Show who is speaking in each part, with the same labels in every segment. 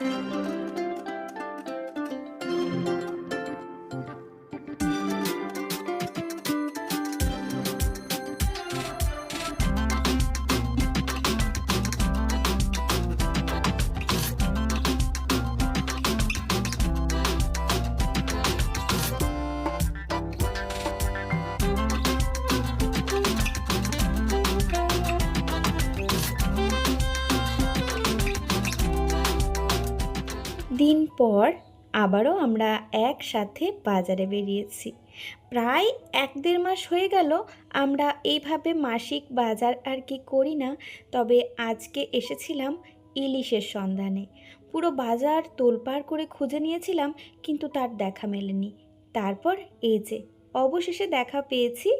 Speaker 1: দিন আবারও আমরা একসাথে বাজারে বেরিয়েছি। প্রায় এক দেড় মাস হয়ে গেল, আমরা এইভাবে মাসিক বাজার আর কি করি না, তবে আজকে এসেছিলাম ইলিশের সন্ধানে। পুরো বাজার তোলপাড় করে খুঁজে নিয়েছিলাম, কিন্তু তার দেখা মেলেনি। তারপর এই যে অবশেষে দেখা পেয়েছি।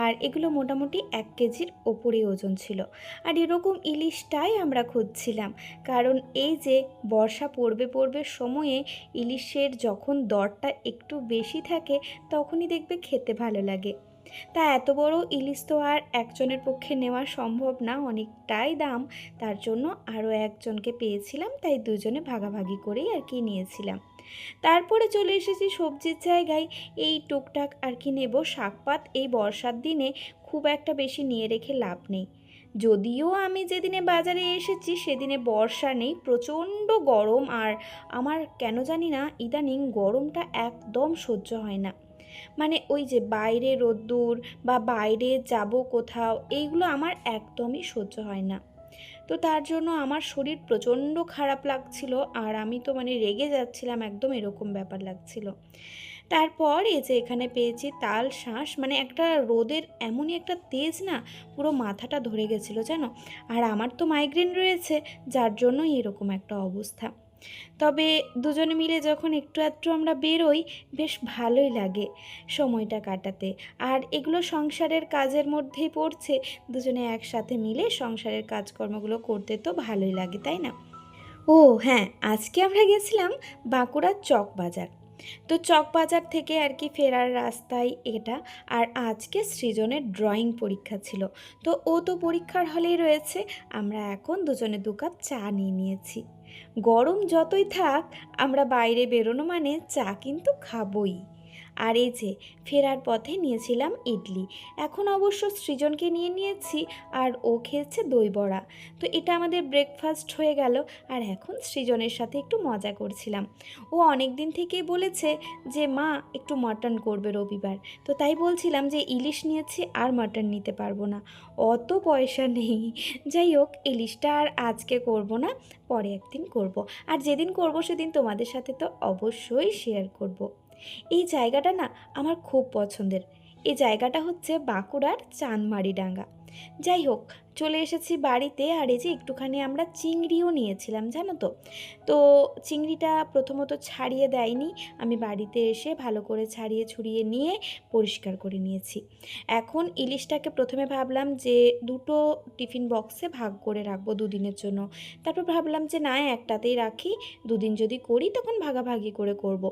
Speaker 1: আর এগুলো মোটামুটি এক কেজির ওপরে ওজন ছিল। আর এরকম ইলিশটাই আমরা খুঁজছিলাম। কারণ এই যে বর্ষা পড়বে পড়বে সময়ে ইলিশের যখন দরটা একটু বেশি থাকে, তখনই দেখবে খেতে ভালো লাগে। তা এত বড় ইলিশ তো আর একজনের পক্ষে নেওয়া সম্ভব না, অনেকটাই দাম। তার জন্য আরও একজনকে পেয়েছিলাম, তাই দুজনে ভাগাভাগি করেই আর কি নিয়েছিলাম। তারপরে চলে এসেছি সবজির জায়গায়। এই টুকটাক আর কি নেব শাকপাত। এই বর্ষার দিনে খুব একটা বেশি নিয়ে রেখে লাভ নেই। যদিও আমি যেদিনে বাজারে এসেছি, সেদিনে বর্ষা নেই, প্রচণ্ড গরম। আর আমার কেন জানি না, ইদানিং গরমটা একদম সহ্য হয় না। মানে ওই যে বাইরে রোদ্দুর বা বাইরে যাব কোথাও, এইগুলো আমার একদমই সহ্য হয় না। তো তার জন্য আমার শরীর প্রচণ্ড খারাপ লাগছিল আর আমি তো মানে রেগে যাচ্ছিলাম, একদম এরকম ব্যাপার লাগছিল। তারপর এই যে এখানে পেয়েছি তাল শ্বাস মানে একটা রোদের এমনই একটা তেজ না, পুরো মাথাটা ধরে গেছিল জানো? আর আমার তো মাইগ্রেন রয়েছে, যার জন্যই এরকম একটা অবস্থা। তবে দুজনে মিলে যখন একটু একটু আমরা বেরোই, বেশ ভালোই লাগে সময়টা কাটাতে। আর এগুলো সংসারের কাজের মধ্যেই পড়ছে, দুজনে একসাথে মিলে সংসারের কাজকর্মগুলো করতে তো ভালোই লাগে, তাই না? ও হ্যাঁ আজকে আমরা গেছিলাম বাঁকুড়ার চক বাজার। তো চক বাজার থেকে আর কি ফেরার রাস্তায় এটা। আর আজকে সৃজনের ড্রয়িং পরীক্ষা ছিল। তো ও তো পরীক্ষার হলেই রয়েছে, আমরা এখন দুজনে দু কাপ চা নিয়ে নিয়েছি। গরম যতই থাক আমরা বাইরে বেরোনো মানে চা কিন্তু খাবই। আর এই যে, ফেরার পথে নিয়েছিলাম ইডলি। এখন অবশ্য সৃজনকে নিয়ে নিয়েছি আর ও খেয়েছে দই বড়া। তো এটা আমাদের ব্রেকফাস্ট হয়ে গেল আর এখন সৃজনের সাথে একটু মজা করছিলাম। ও অনেক দিন থেকেই বলেছে যে, মা, একটু মাটন করবে রবিবার। তো তাই বলছিলাম যে, ইলিশ নিয়েছি আর মাটন নিতে পারব না। অত পয়সা নেই। যাই হোক, ইলিশটা আর আজকে করব না, পরে একদিন করব। আর যেদিন করব সেদিন তোমাদের সাথে তো অবশ্যই শেয়ার করব। এই জায়গাটা না আমার খুব পছন্দের। এই জায়গাটা হচ্ছে বাঁকুড়ার চাঁদমারি ডাঙ্গা যাই হোক চলে এসেছি বাড়িতে আর এই যে একটুখানি আমরা চিংড়িও নিয়েছিলাম, জানো তো? তো চিংড়িটা প্রথমত ছাড়িয়ে দেয়নি, আমি বাড়িতে এসে ভালো করে ছাড়িয়ে ছুড়িয়ে নিয়ে পরিষ্কার করে নিয়েছি। এখন ইলিশটাকে প্রথমে ভাবলাম যে দুটো টিফিন বক্সে ভাগ করে রাখব দুদিনের জন্য। তারপর ভাবলাম যে না, একটাতেই রাখি, দুদিন যদি করি তখন ভাগাভাগি করে করব।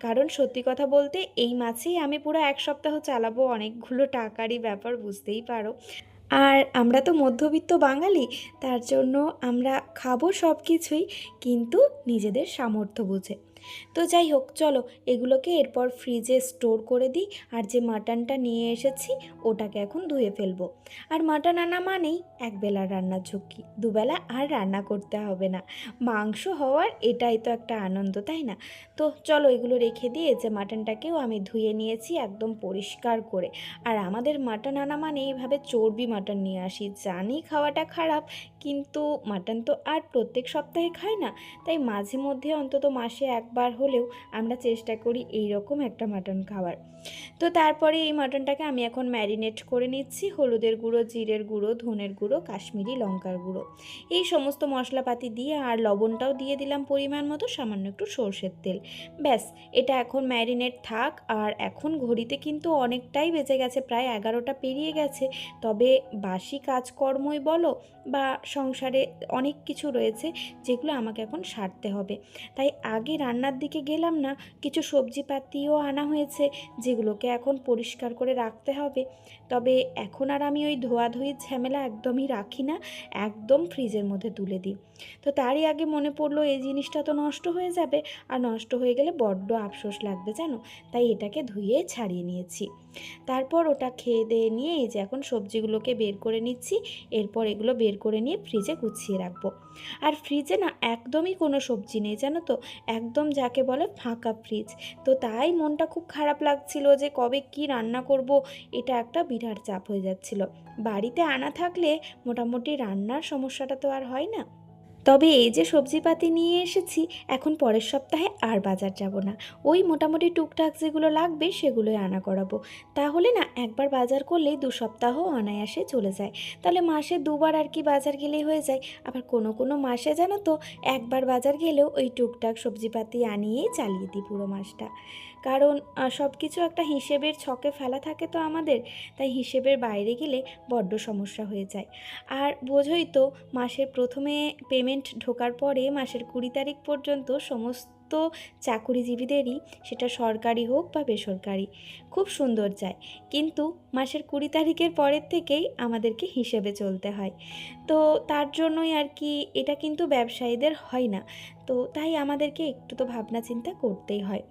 Speaker 1: কারণ সত্যি কথা বলতে এই মাছেই আমি পুরো এক সপ্তাহ চালাবো, অনেকগুলো টাকারই ব্যাপার, বুঝতেই পারো। আর আমরা তো মধ্যবিত্ত বাঙালি, তার জন্য আমরা খাব সব কিছুই কিন্তু নিজেদের সামর্থ্য বুঝে। তো যাই হোক, চলো এগুলোকে এরপর ফ্রিজে স্টোর করে দিই। আর যে মাটনটা নিয়ে এসেছি, ওটাকে এখন ধুয়ে ফেলব। আর মাটন আনা মানেই একবেলা রান্নার ঝুঁকি। দুবেলা আর রান্না করতে হবে না। মাংস হওয়ার এটাই তো একটা আনন্দ, তাই না? তো চলো এগুলো রেখে দিয়ে যে মাটনটাকেও আমি ধুয়ে নিয়েছি একদম পরিষ্কার করে। আর আমাদের মাটন আনা মানে এইভাবে চর্বি মাটন নিয়ে আসি। জানি খাওয়াটা খারাপ, কিন্তু মাটন তো আর প্রত্যেক সপ্তাহে খাই না। তাই মাঝে মধ্যে অন্তত মাসে একবার হলেও আমরা চেষ্টা করি এই রকম একটা মাটন খাওয়ার। তো তারপরে এই মাটনটাকে আমি এখন ম্যারিনেট করে নিচ্ছি। হলুদের গুঁড়ো, জিরের গুঁড়ো, ধনের গুঁড়ো, কাশ্মীরি লঙ্কার গুঁড়ো। এই সমস্ত মশলাপাতি দিয়ে আর লবণটাও দিয়ে দিলাম পরিমাণ মতো, সামান্য একটু সর্ষের তেল। ব্যাস, এটা এখন ম্যারিনেট থাক। আর এখন ঘড়িতে কিন্তু অনেকটাই বেঁচে গেছে, প্রায় এগারোটা পেরিয়ে গেছে। তবে বাসি কাজকর্মই বলো বা সংসারে অনেক কিছু রয়েছে যেগুলো আমাকে এখন সারতে হবে। তাই আগে রান্নার দিকে গেলাম না, কিছু সবজিপাতিও আনা হয়েছে, যেগুলোকে এখন পরিষ্কার করে রাখতে হবে। তবে এখন আর আমি ওই ধোয়াধুয়ির ঝামেলা একদমই রাখি না, একদম ফ্রিজের মধ্যে তুলে দিই। তো তারই আগে মনে পড়ল এই জিনিসটা তো নষ্ট হয়ে যাবে, আর নষ্ট হয়ে গেলে বড্ড আফসোস লাগবে জানো? তাই এটাকে ধুয়ে ছাড়িয়ে নিয়েছি। তারপর ওটা খেয়ে দিয়ে নিয়ে এই যে এখন সবজিগুলোকে বের করে নিচ্ছি, এরপর এগুলো বের করে নিয়ে ফ্রিজে গুছিয়ে রাখব। আর ফ্রিজে না একদমই কোনো সবজি নেই, জানো তো? একদম যাকে বলে ফাঁকা ফ্রিজ। তো তাই মনটা খুব খারাপ লাগছিল যে কবে কি রান্না করব, এটা একটা বিরাট চাপ হয়ে যাচ্ছিল। বাড়িতে আনা থাকলে মোটামুটি রান্নার সমস্যাটা তো আর হয় না। তবে এই যে সবজিপাতি নিয়ে এসেছি, এখন পরের সপ্তাহে আর বাজার যাব না। ওই মোটামুটি টুকটাক যেগুলো লাগবে সেগুলোই আনা করাবো। তাহলে না, একবার বাজার করলেই দু সপ্তাহ অনায়াসে চলে যায়। তাহলে মাসে দুবার আর কি বাজার গেলেই হয়ে যায়। আবার কোনো কোনো মাসে জানো তো, একবার বাজার গেলেও ওই টুকটাক সবজিপাতি আনিয়েই চালিয়ে দিই পুরো মাসটা। কারণ সব কিছু একটা হিসেবের ছকে ফেলা থাকে তো আমাদের, তাই হিসেবের বাইরে গেলে বড্ড সমস্যা হয়ে যায়। আর বোঝোই তো, মাসের প্রথমে পেমেন্ট ঢোকার পরে মাসের কুড়ি তারিখ পর্যন্ত সমস্ত চাকুরিজীবীদেরই, সেটা সরকারি হোক বা বেসরকারি, খুব সুন্দর যায়। কিন্তু মাসের কুড়ি তারিখের পরের থেকেই আমাদেরকে হিসেবে চলতে হয়। তো তার জন্যই আর কি এটা কিন্তু ব্যবসায়ীদের হয় না। তো তাই আমাদেরকে একটু তো ভাবনা চিন্তা করতেই হয়।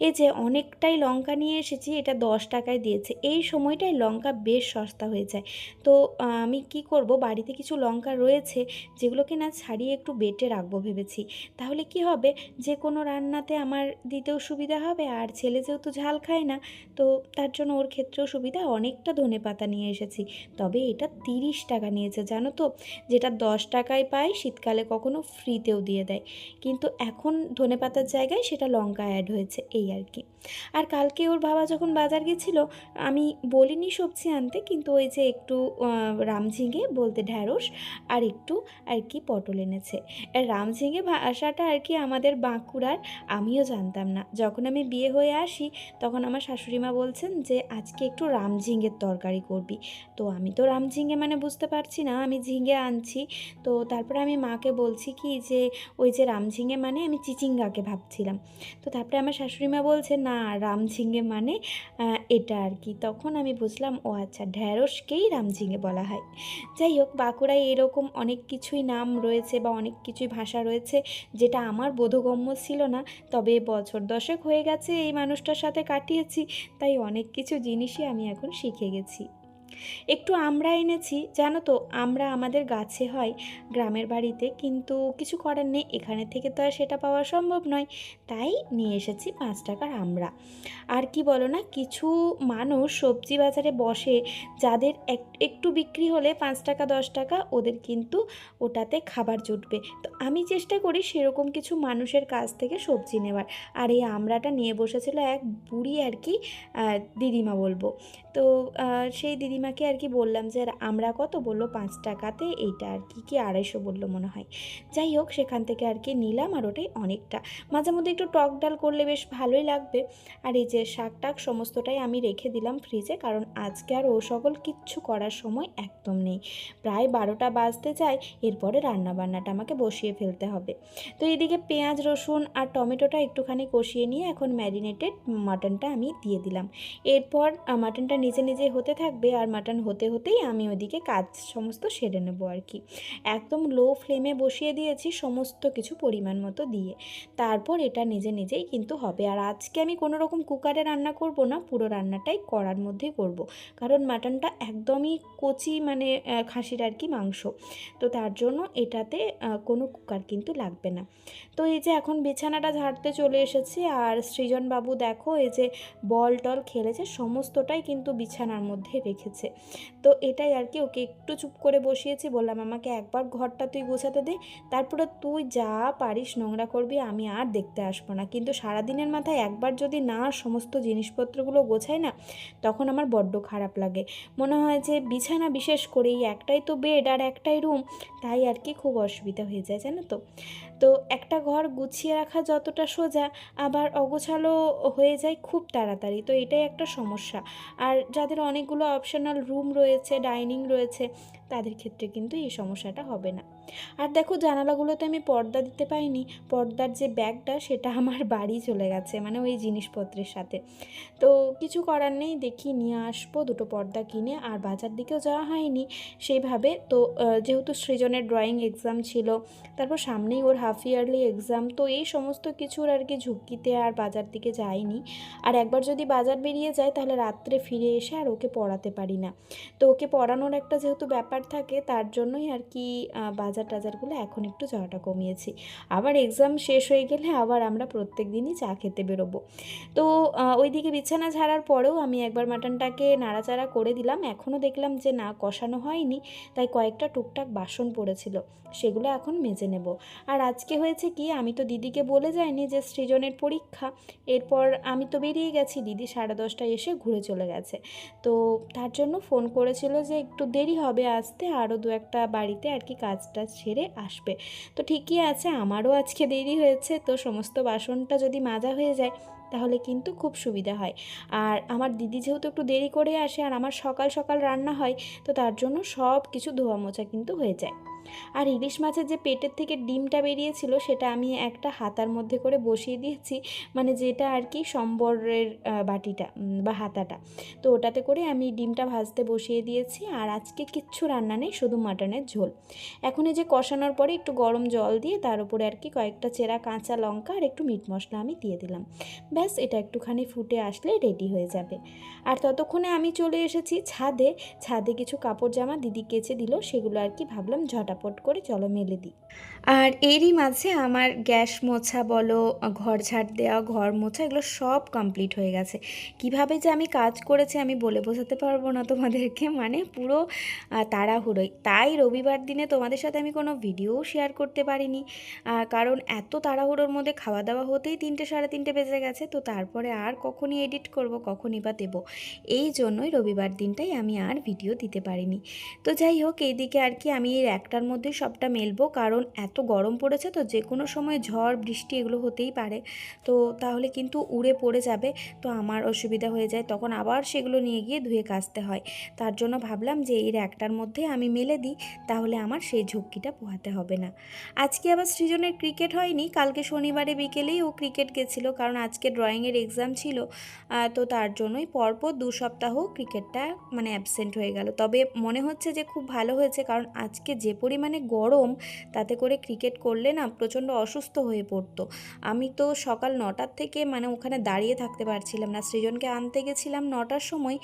Speaker 1: এই যে অনেকটাই লঙ্কা নিয়ে এসেছি, এটা দশ টাকায় দিয়েছে। এই সময়টায় লঙ্কা বেশ সস্তা হয়ে যায়। তো আমি কি করব? বাড়িতে কিছু লঙ্কা রয়েছে যেগুলোকে না ছাড়িয়ে একটু বেটে রাখব ভেবেছি। তাহলে কি হবে? যে কোনো রান্নাতে আমার দিতেও সুবিধা হবে, আর ছেলে যেহেতু ঝাল খায় না, তো তার জন্য ওর ক্ষেত্রেও সুবিধা। অনেকটা ধনে পাতা নিয়ে এসেছি। তবে এটা তিরিশ টাকা নিয়েছে, জানো তো? যেটা দশ টাকায় পাই শীতকালে কখনো ফ্রিতেও দিয়ে দেয়। কিন্তু এখন ধনে পাতার জায়গায় সেটা লঙ্কা অ্যাড হয়েছে। এই আর কি। আর কালকে ওর বাবা যখন বাজার গেছিল, আমি বলিনি সবজি আনতে, কিন্তু ওই যে একটু রামঝিঙে বলতে ঢ্যাঁড়স আর একটু আর কি পটল এনেছে। আর রামঝিঙে ভাষাটা আর কি আমাদের বাঁকুড়ার, আমিও জানতাম না। যখন আমি বিয়ে হয়ে আসি, তখন আমার শাশুড়ি মা বলছেন যে, আজকে একটু রামঝিঙের তরকারি করবি। তো আমি তো রামঝিঙে মানে বুঝতে পারছি না, আমি ঝিঙে আনছি। তো তারপরে আমি মাকে বলছি কি যে, ওই যে রামঝিঙে মানে আমি চিচিঙ্গাকে ভাবছিলাম। তো তারপরে আমার শাশুড়ি মা বলছে, না, রামঝিঙে মানে এটা আর কি। তখন আমি বুঝলাম, ও আচ্ছা ঢ্যাঁড়সকেই রামঝিঙে বলা হয়। যাই হোক, বাঁকুড়ায় এরকম অনেক কিছুই নাম রয়েছে বা অনেক কিছুই ভাষা রয়েছে যেটা আমার বোধগম্য ছিল না। তবে বছর দশেক হয়ে গেছে, এই মানুষটার সাথে কাটিয়েছি, তাই অনেক কিছু জিনিসই আমি এখন শিখে গেছি। একটু আমরা এনেছি, জানো তো, আমরা আমাদের গাছে হয়, গ্রামের বাড়িতে, কিন্তু কিছু করার নেই, এখানে থেকে তো আর সেটা পাওয়া সম্ভব নয়, তাই নিয়ে এসেছি পাঁচ টাকার আমরা। আর কি বলো না, কিছু মানুষ সবজি বাজারে বসে, যাদের এক- একটু বিক্রি হলে পাঁচ টাকা, দশ টাকা, ওদের কিন্তু ওটাতে খাবার জুটবে। তো আমি চেষ্টা করি সেরকম কিছু মানুষের কাছ থেকে সবজি নেওয়ার। আর এই আমরাটা নিয়ে বসেছিল এক বুড়ি আর কি দিদিমা বলব। তো সেই দিদিমাকে আর কি বললাম যে আমরা কত বলল? পাঁচ টাকাতে এইটা আর কি কি আড়াইশো বলল মনে হয়? যাই হোক, সেখান থেকে আর কি নিলাম আর ওটাই অনেকটা। মাঝে মধ্যে একটু টক ডাল করলে বেশ ভালোই লাগবে। আর এই যে শাক টাক সমস্তটাই আমি রেখে দিলাম ফ্রিজে কারণ আজকে আর ও সকল কিচ্ছু করার সময় একদম নেই। প্রায় বারোটা বাজতে যায়, এরপরে রান্না বান্নাটা আমাকে বসিয়ে ফেলতে হবে। তো এদিকে পেঁয়াজ, রসুন আর টমেটোটা একটুখানি কষিয়ে নিয়ে এখন ম্যারিনেটেড মাটনটা আমি দিয়ে দিলাম। এরপর মাটনটা নিজে নিজে হতে থাকবে আর মাটন হতে হতেই আমি ওদিকে কাজ সমস্ত সেরে নেব আর কি। একদম লো ফ্লেমে বসিয়ে দিয়েছি সমস্ত কিছু পরিমাণ মতো দিয়ে। তারপর এটা নিজে নিজেই কিন্তু হবে। আর আজকে আমি কোনো রকম কুকারে রান্না করব না, পুরো রান্নাটাই করার মধ্যেই করব। কারণ মাটনটা একদমই কচি মানে খাসির আর কি মাংস। তো তার জন্য এটাতে কোনো কুকার কিন্তু লাগবে না। তো এই যে এখন বিছানাটা ঝাড়তে চলে এসেছি। আর সৃজন বাবু দেখো, এই যে বল টল খেলেছে, সমস্তটাই কিন্তু বিছানার মধ্যে রেখেছে। তো এটাই আর কি, ওকে একটু চুপ করে বসিয়েছি, বললাম, আমাকে একবার ঘরটা তুই গোছাতে দে, তারপরে তুই যা পারিস, নোংরা করবি, আমি আর দেখতে আসব না। কিন্তু সারাদিনের মাথায় একবার যদি না সমস্ত জিনিসপত্রগুলো গোছাই না, তখন আমার বড্ড খারাপ লাগে। মনে হয় যে বিছানা বিশেষ করে একটাই তো বেড আর একটাই রুম তাই আর কি খুব অসুবিধা হয়ে যায়, জানো তো? তো একটা ঘর গুছিয়ে রাখা যতটা সোজা, আবার অগোছালো হয়ে যায় খুব তাড়াতাড়ি, তো এটাই একটা সমস্যা। আর যাদের অনেকগুলো অপশনাল রুম রয়েছে ডাইনিং রয়েছে তাদের ক্ষেত্রে কিন্তু এই সমস্যাটা হবে না। আর দেখো জানালাগুলোতে আমি পর্দা দিতে পাইনি পর্দার যে ব্যাগটা সেটা আমার বাড়ি চলে গেছে মানে ওই জিনিসপত্রের সাথে। তো কিছু করার নেই দেখি নিয়ে আসব দুটো পর্দা কিনে আর বাজার দিকেও যাওয়া হয়নি সেইভাবে। তো যেহেতু সৃজনের ড্রয়িং এক্সাম ছিল তারপর সামনেই ওর হাফ ইয়ারলি এক্সাম তো এই সমস্ত কিছুর আর কি ঝুঁকিতে আর বাজার দিকে যাইনি। আর একবার যদি বাজার বেরিয়ে যায় তাহলে রাত্রে ফিরে এসে আর ওকে পড়াতে পারি না। তো ওকে পড়ানোর একটা যেহেতু ব্যাপার থাকে তার জন্যই আর কি আহ, বাজার টাজারগুলো এখন একটু যাওয়াটা কমিয়েছি। আবার এক্সাম শেষ হয়ে গেলে আবার আমরা প্রত্যেক দিনই চা খেতে বেরোবো। তো ওইদিকে বিছানা ঝাড়ার পরেও আমি একবার মাটনটাকে নাড়াচাড়া করে দিলাম। এখনও দেখলাম যে না, কষানো হয়নি, তাই কয়েকটা টুকটাক বাসন পড়েছিল, সেগুলো এখন মেজে নেব। আর আজকে হয়েছে কি, আমি তো দিদিকে বলে যাইনি যে সৃজনের পরীক্ষা, এরপর আমি তো বেরিয়ে গেছি, দিদি সাড়ে দশটায় এসে ঘুরে চলে গেছে। তো, তার জন্য ফোন করেছিল যে একটু দেরি হবে আসতে, আরও দু একটা বাড়িতে আর কি কাজটা ছেড়ে আসবে। তো ঠিকই আছে, আমারও আজকে দেরি হয়েছে, তো সমস্ত বাসনটা যদি মাজা হয়ে যায়, তাহলে কিন্তু খুব সুবিধা হয়। আর আমার দিদি যেহেতু একটু দেরি করে আসে, আর আমার সকাল সকাল রান্না হয়, তো তার জন্য সব কিছু ধোয়া মোছা কিন্তু হয়ে যায়। আর ইলিশ মাছের যে পেটের থেকে ডিমটা বেরিয়েছিল, সেটা আমি একটা হাতার মধ্যে করে বসিয়ে দিয়েছি মানে যেটা আর কি সম্বরের বাটিটা বা হাতাটা। তো ওটাতে করে আমি ডিমটা ভাজতে বসিয়ে দিয়েছি, আর আজকে কিচ্ছু রান্না নেই, শুধু মাটনের ঝোল। এখন এই যে কষানোর পরে একটু গরম জল দিয়ে তার উপরে আর কি কয়েকটা চেরা কাঁচা লঙ্কা আর একটু মিট মশলা আমি দিয়ে দিলাম। ব্যাস, এটা একটুখানি ফুটে আসলে রেডি হয়ে যাবে। আর ততক্ষণে আমি চলে এসেছি ছাদে। ছাদে কিছু কাপড় জামা দিদি কেচে দিল, সেগুলো আর কি ভাবলাম ঝটাপট করে চলো মেলে দিই। আর এরই মাঝে আমার গ্যাস মোছা বলো, ঘর ঝাড় দেওয়া, ঘর মোছা, এগুলো সব কমপ্লিট হয়ে গেছে। কীভাবে যে আমি কাজ করেছি আমি বলে বোঝাতে পারব না তোমাদেরকে মানে পুরো তাড়াহুড়োই তাই রবিবার দিনে তোমাদের সাথে আমি কোনো ভিডিও শেয়ার করতে পারিনি। কারণ এত তাড়াহুড়োর মধ্যে খাওয়া দাওয়া হতেই তিনটে, সাড়ে তিনটে বেজে গেছে, তো তারপরে আর কখনই এডিট করব, কখনই বা দেবো। এই জন্যই রবিবার দিনটাই আমি আর ভিডিও দিতে পারিনি। তো যাই হোক, এইদিকে আর কি আমি এই একটার মধ্যে সবটা মেলবো, কারণ এত গরম পড়েছে তো যে কোনো সময় ঝড়, বৃষ্টি এগুলো হতেই পারে। তো তাহলে কিন্তু উড়ে পড়ে যাবে, তো আমার অসুবিধা হয়ে যায়। তখন আবার সেগুলো নিয়ে গিয়ে ধুয়ে কাচতে হয়। তার জন্য ভাবলাম যে এই একটার মধ্যে আমি মেলে দিই, তাহলে আমার সেই ঝক্কিটা পোহাতে হবে না। আজকে আবার সৃজনের ক্রিকেট হয়নি, কালকে শনিবারে বিকেলেই ও ক্রিকেট গেছিল, কারণ আজকে ড্রয়িংয়ের এক্সাম ছিল। তো তার জন্যই পরপর দু সপ্তাহ ক্রিকেটটা মানে অ্যাবসেন্ট হয়ে গেল। তবে মনে হচ্ছে যে খুব ভালো হয়েছে, কারণ আজকে যে পরিমাণে গরম, তাতে করে ক্রিকেট করলে না প্রচণ্ড অসুস্থ হয়ে পড়তো। আমি তো সকাল নটার থেকে মানে ওখানে দাঁড়িয়ে থাকতে পারছিলাম না। সৃজনকে আনতে গেছিলাম নটার সময়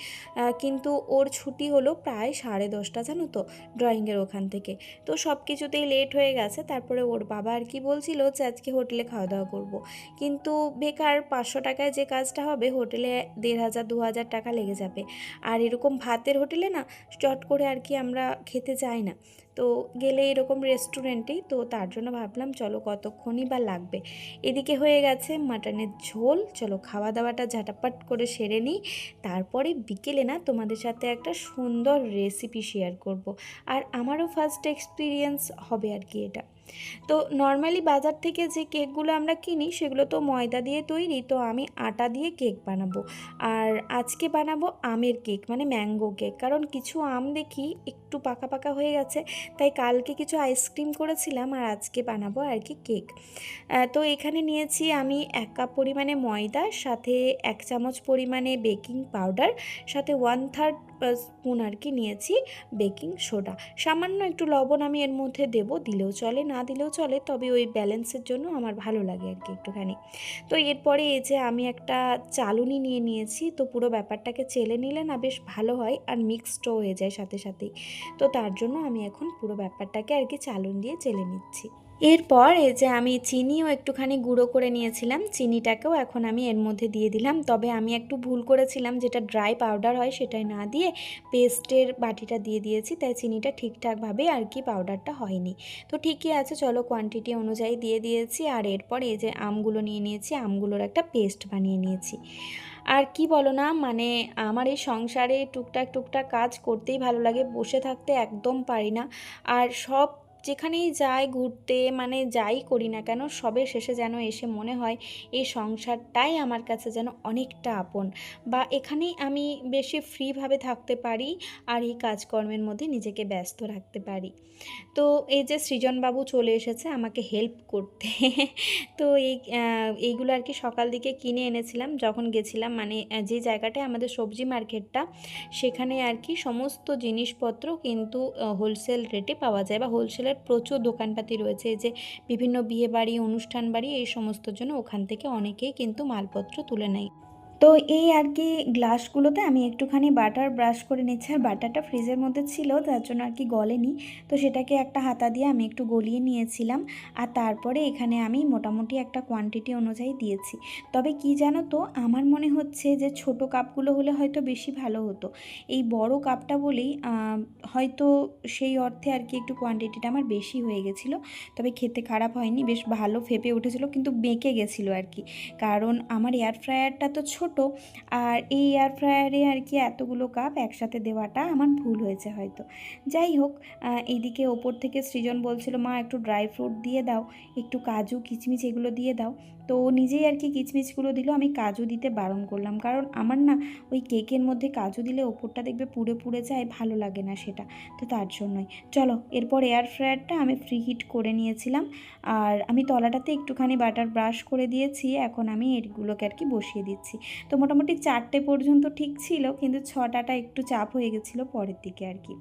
Speaker 1: কিন্তু ওর ছুটি হলো প্রায় সাড়ে দশটা, জানো তো ড্রয়িংয়ের ওখান থেকে। তো সব কিছুতেই লেট হয়ে গেছে, তারপরে ওর বাবা আর কি বলছিল যে আজকে হোটেলে খাওয়া দাওয়া করব। কিন্তু বেকার পাঁচশো টাকায় যে কাজটা হবে, হোটেলে দেড় হাজার, দু হাজার টাকা লেগে যাবে। আর এরকম ভাতের হোটেলে না চট করে আর কি আমরা খেতে যাই না। তো গেলে এরকম রেস্টুরেন্টেই তো তার জন্য ভাবলাম চলো কতক্ষণই বা লাগবে। এদিকে হয়ে গেছে মাটনের ঝোল, চলো খাওয়া দাওয়াটা ঝাটাপাট করে সেরে নিই। তারপরে বিকেলে না তোমাদের সাথে একটা সুন্দর রেসিপি শেয়ার করব। আর আমারও ফার্স্ট এক্সপিরিয়েন্স হবে আর কি এটা। তো নর্মালি বাজার থেকে যে কেকগুলো আমরা কিনি, সেগুলো তো ময়দা দিয়ে তৈরি, তো আমি আটা দিয়ে কেক বানাবো। আর আজকে বানাবো আমের কেক মানে ম্যাঙ্গো কেক। কারণ কিছু আম দেখি একটু পাকা পাকা হয়ে গেছে, তাই কালকে কিছু আইসক্রিম করেছিলাম আর আজকে বানাবো আর কি কেক। তো এখানে নিয়েছি আমি এক কাপ পরিমাণে ময়দা, সাথে এক চামচ পরিমাণে বেকিং পাউডার সাথে ওয়ান থার্ড স্পুন আর কি নিয়েছি বেকিং সোডা। সামান্য একটু লবণ আমি এর মধ্যে দেবো, দিলেও চলে, না দিলেও চলে, তবে ওই ব্যালেন্সের জন্য আমার ভালো লাগে আর কি একটুখানি। তো এরপরে এই যে আমি একটা চালুনি নিয়ে নিয়েছি, তো পুরো ব্যাপারটাকে চেলে নিলে না বেশ ভালো হয় আর মিক্সডও হয়ে যায় সাথে সাথেই। তো তার জন্য আমি এখন পুরো ব্যাপারটাকে আর কি চালুন দিয়ে চেলে নিচ্ছি। এরপর এই যে আমি চিনিও একটুখানি গুঁড়ো করে নিয়েছিলাম, চিনিটাকেও এখন আমি এর মধ্যে দিয়ে দিলাম। তবে আমি একটু ভুল করেছিলাম, যেটা ড্রাই পাউডার হয় সেটাই না দিয়ে পেস্টের বাটিটা দিয়ে দিয়েছি, তাই চিনিটা ঠিকঠাকভাবে আর কি পাউডারটা হয়নি। তো ঠিকই আছে, চলো কোয়ান্টিটি অনুযায়ী দিয়ে দিয়েছি। আর এরপর এই যে আমগুলো নিয়ে নিয়েছি, আমগুলোর একটা পেস্ট বানিয়ে নিয়েছি। আর কি বলো না মানে আমার এই সংসারে টুকটাক টুকটাক কাজ করতেই ভালো লাগে, বসে থাকতে একদম পারি না। আর সব যেখানেই যাই ঘুরতে মানে যাই করি না কেন, সবে শেষে যেন এসে মনে হয় এই সংসারটাই আমার কাছে যেন অনেকটা আপন বা এখানেই আমি বেশি ফ্রিভাবে থাকতে পারি আর এই কাজকর্মের মধ্যে নিজেকে ব্যস্ত রাখতে পারি। তো এই যে সৃজনবাবু চলে এসেছে আমাকে হেল্প করতে। তো এই এইগুলো আর কি সকাল দিকে কিনে এনেছিলাম। যখন গেছিলাম মানে যে জায়গাটায় আমাদের সবজি মার্কেটটা, সেখানে আর কি সমস্ত জিনিসপত্র কিন্তু হোলসেল রেটে পাওয়া যায় বা হোলসেলের প্রচুর দোকানপাতি রয়েছে। যে বিভিন্ন বিয়ে বাড়ি অনুষ্ঠান বাড়ি এই সমস্ত জন্য ওখান থেকে অনেকেই কিন্তু মালপত্র তুলে নেয়। তো এই আর কি গ্লাসগুলোতে আমি একটুখানি বাটার ব্রাশ করে নিচ্ছি, আর বাটারটা ফ্রিজের মধ্যে ছিল, তার জন্য আর কি গলেনি। তো সেটাকে একটা হাতা দিয়ে আমি একটু গলিয়ে নিয়েছিলাম, আর তারপরে এখানে আমি মোটামুটি একটা কোয়ান্টিটি অনুযায়ী দিয়েছি। তবে কি জানো তো, আমার মনে হচ্ছে যে ছোট কাপগুলো হলে হয়তো বেশি ভালো হতো। এই বড় কাপটা বলেই হয়তো সেই অর্থে আর কি একটু কোয়ান্টিটিটা আমার বেশি হয়ে গেছিল। তবে খেতে খারাপ হয়নি, বেশ ভালো ফেপে উঠেছিল, কিন্তু বেঁকে গেছিল আর কি। কারণ আমার এয়ার ফ্রায়ারটা তো ছোট আর এই এয়ার ফ্রায়ারে আর কি এতগুলো কাপ একসাথে দেওয়াটা আমার ভুল হয়েছে হয়তো। যাই হোক এইদিকে ওপর থেকে সৃজন বলছিল, মা, একটু ড্রাই ফ্রুট দিয়ে দাও, একটু কাজু, কিচমিচ এগুলো দিয়ে দাও। তো নিজেই আর কি কিচমিচগুলো দিল। আমি কাজু দিতে বারণ করলাম। কারণ আমার না ওই কেকের মধ্যে কাজু দিলে ওপরটা দেখবে পুড়ে পুড়ে যায়, ভালো লাগে না সেটা। তো তার জন্যই। চলো, এরপর এয়ার ফ্রায়ারটা আমি ফ্রি হিট করে নিয়েছিলাম। আর আমি তলাটাতে একটুখানি বাটার ব্রাশ করে দিয়েছি। এখন আমি এগুলোকে আর কি বসিয়ে দিচ্ছি। তো মোটামুটি চারটে পর্যন্ত ঠিক ছিল, কিন্তু ছটাটা একটু চাপ হয়ে গেছিল পরের দিকে আর কি।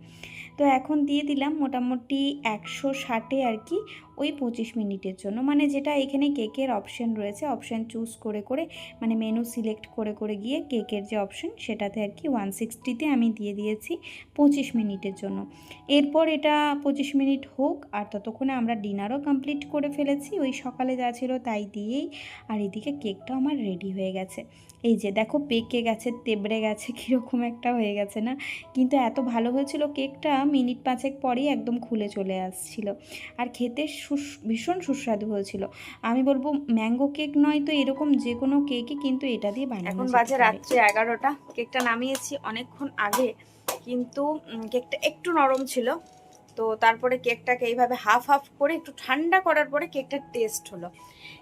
Speaker 1: তো এখন দিয়ে দিলাম মোটামুটি একশো ষাটে আর কি ওই পঁচিশ মিনিটের জন্য। মানে যেটা এখানে কেকের অপশন রয়েছে অপশন চুজ করে করে মানে মেনু সিলেক্ট করে করে গিয়ে কেকের যে অপশন সেটাতে আর কি ওয়ান সিক্সটিতে আমি দিয়ে দিয়েছি পঁচিশ মিনিটের জন্য। এরপর এটা পঁচিশ মিনিট হোক আর ততক্ষণে আমরা ডিনারও কমপ্লিট করে ফেলেছি। ওই সকালে যা ছিল তাই দিয়েই আর এদিকে কেকটা আমার রেডি হয়ে গেছে। এই যে দেখো পেকে গেছে, তেবড়ে গেছে, কীরকম একটা হয়ে গেছে না? কিন্তু এত ভালো হয়েছিল কেকটা মিনিট পাঁচেক পরেই একদম খুলে চলে আসছিল। আর খেতে সুস- ভীষণ সুস্বাদু হয়েছিল। আমি বলব ম্যাঙ্গো কেক নয় তো এরকম যে কোনো কেকই কিন্তু এটা দিয়ে বানানো
Speaker 2: এখন বাজে। রাত্রি এগারোটা। কেকটা নামিয়েছি অনেকক্ষণ আগে কিন্তু কেকটা একটু নরম ছিল। তো তারপরে কেকটাকে এইভাবে হাফ হাফ করে একটু ঠান্ডা করার পরে কেকটার টেস্ট হলো।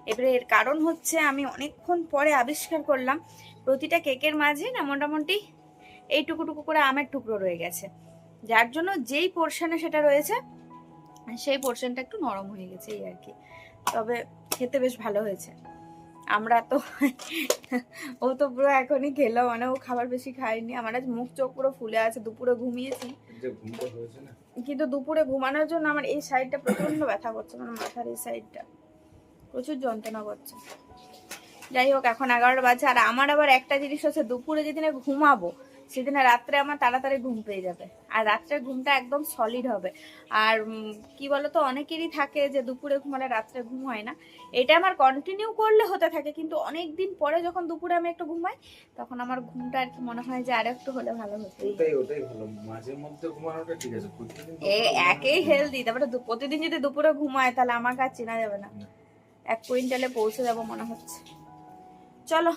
Speaker 2: এবারে এর কারণ হচ্ছে আমি অনেকক্ষণ পরে আবিষ্কার করলাম প্রতিটা কেকের মাঝে না মোটামুটি এইটুকুটুকু করে আমের টুকরো রয়ে গেছে। যার জন্য যেই পোর্শনে সেটা রয়েছে সেই পোর্শনটা একটু নরম হয়ে গেছে এই আর কি। তবে খেতে বেশ ভালো হয়েছে। আমরা তো ও তো পুরো এখনই খেলো মানে ও খাবার বেশি খায়নি। আমার আজ মুখ চোখ পুরো ফুলে আছে দুপুরে ঘুমিয়েছি। কিন্তু দুপুরে ঘুমানোর জন্য আমার এই সাইডটা প্রচণ্ড ব্যথা করছে মানে মাথার এই সাইডটা প্রচুর যন্ত্রণা করছে। যাই হোক এখন এগারোটা বাজে আর আমার আবার একটা জিনিস হচ্ছে দুপুরে যেদিনে ঘুমাবো সেদিনে রাত্রে আমার তাড়াতাড়ি ঘুম পেয়ে যাবে। আর রাত্রে ঘুমটা একদম সলিড হবে। আর কি বলতো অনেকেরই থাকে যে দুপুরে ঘুমালে রাত্রে ঘুম হয় না। এটা আমার কন্টিনিউ করলে হতে থাকে কিন্তু অনেক দিন পরে যখন দুপুরে আমি একটু ঘুমাই তখন আমার ঘুমটা আর কি মনে হয় যে আর একটু হলে ভালো হতো। একই হেলদি তারপরে প্রতিদিন যদি দুপুরে ঘুমায় তাহলে আমার আর চেনা যাবে না। এক কুইন্টালে পৌঁছে যাব মনে হচ্ছে। চলো,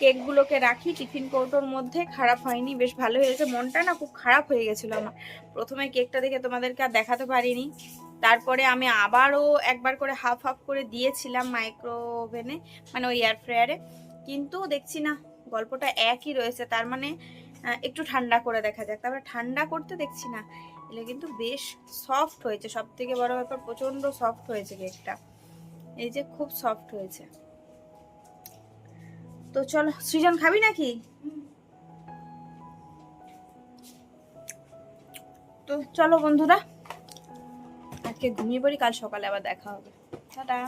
Speaker 2: কেকগুলোকে রাখি, টিফিন কৌটোর মধ্যে। খারাপ হয়নি, বেশ ভালো হয়েছে। মনটা না খুব খারাপ হয়ে গেছিল আমার। প্রথমে কেকটা দেখে তোমাদেরকে আর দেখাতে পারিনি। তারপরে আমি আবারও একবার করে হাফ হাফ করে দিয়েছিলাম মাইক্রো ওভেনে মানে ওই এয়ার ফ্রায়ারে কিন্তু দেখছি না, গল্পটা একই রয়েছে। তার মানে একটু ঠান্ডা করে দেখা যাক। তারপরে ঠান্ডা করতে দেখছি না এগুলো কিন্তু বেশ সফট হয়েছে। সব থেকে বড় ব্যাপার প্রচণ্ড সফট হয়েছে কেকটা। এই যে খুব সফট হয়েছে। তো চলো, সৃজন খাবি নাকি? তো চলো বন্ধুরা, আজকে ঘুমিয়ে পড়ি, কাল সকালে আবার দেখা হবে। টাটা।